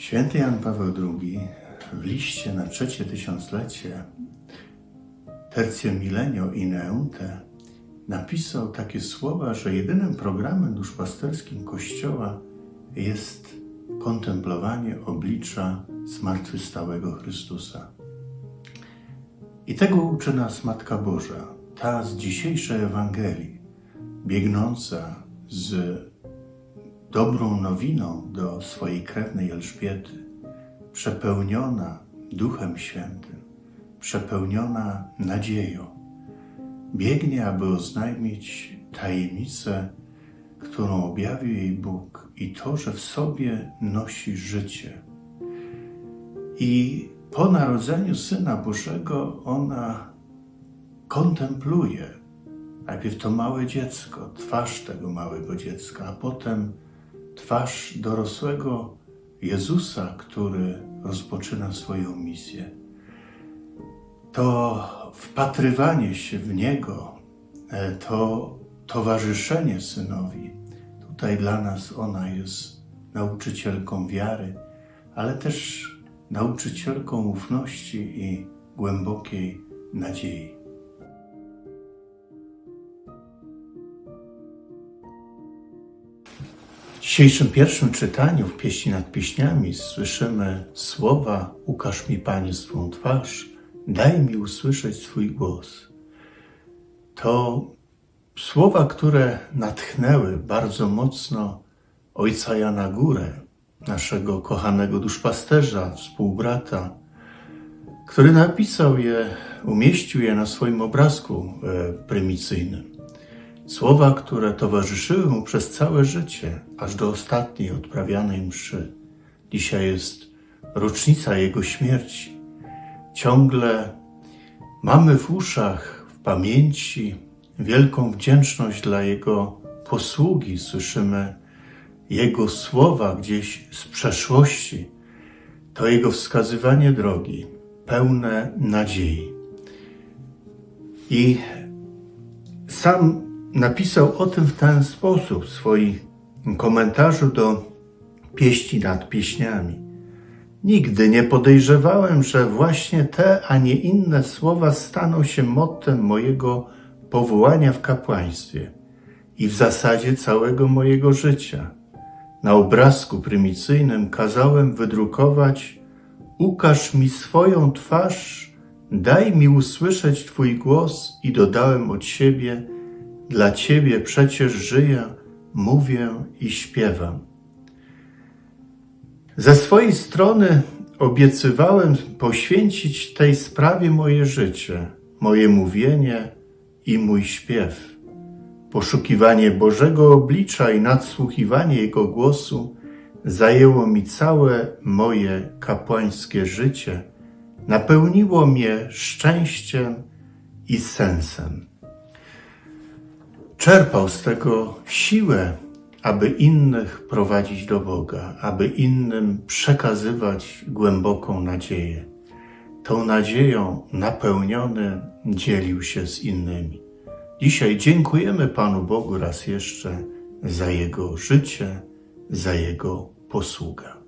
Święty Jan Paweł II w liście na trzecie tysiąclecie Tercio Milenio Ineunte napisał takie słowa, że jedynym programem duszpasterskim Kościoła jest kontemplowanie oblicza zmartwychwstałego Chrystusa. I tego uczy nas Matka Boża, ta z dzisiejszej Ewangelii, biegnąca z dobrą nowiną do swojej krewnej Elżbiety, przepełniona Duchem Świętym, przepełniona nadzieją, biegnie, aby oznajmić tajemnicę, którą objawił jej Bóg i to, że w sobie nosi życie. I po narodzeniu Syna Bożego ona kontempluje najpierw to małe dziecko, twarz tego małego dziecka, a potem twarz dorosłego Jezusa, który rozpoczyna swoją misję. To wpatrywanie się w Niego, e, to towarzyszenie Synowi, tutaj dla nas ona jest nauczycielką wiary, ale też nauczycielką ufności i głębokiej nadziei. W dzisiejszym pierwszym czytaniu w Pieśni nad Pieśniami słyszymy słowa Ukaż mi Panie swą twarz, daj mi usłyszeć Swój głos. To słowa, które natchnęły bardzo mocno ojca Jana Górę, naszego kochanego duszpasterza, współbrata, który napisał je, umieścił je na swoim obrazku e, prymicyjnym. Słowa, które towarzyszyły mu przez całe życie, aż do ostatniej odprawianej mszy. Dzisiaj jest rocznica jego śmierci. Ciągle mamy w uszach, w pamięci wielką wdzięczność dla jego posługi. Słyszymy jego słowa gdzieś z przeszłości. To jego wskazywanie drogi, pełne nadziei. I sam napisał o tym w ten sposób w swoim komentarzu do pieśni nad pieśniami. Nigdy nie podejrzewałem, że właśnie te, a nie inne słowa staną się mottem mojego powołania w kapłaństwie i w zasadzie całego mojego życia. Na obrazku prymicyjnym kazałem wydrukować Ukaż mi swoją twarz, daj mi usłyszeć Twój głos i dodałem od siebie Dla Ciebie przecież żyję, mówię i śpiewam. Ze swojej strony obiecywałem poświęcić tej sprawie moje życie, moje mówienie i mój śpiew. Poszukiwanie Bożego oblicza i nadsłuchiwanie Jego głosu zajęło mi całe moje kapłańskie życie, napełniło mnie szczęściem i sensem. Czerpał z tego siłę, aby innych prowadzić do Boga, aby innym przekazywać głęboką nadzieję. Tą nadzieją napełniony dzielił się z innymi. Dzisiaj dziękujemy Panu Bogu raz jeszcze za Jego życie, za Jego posługę.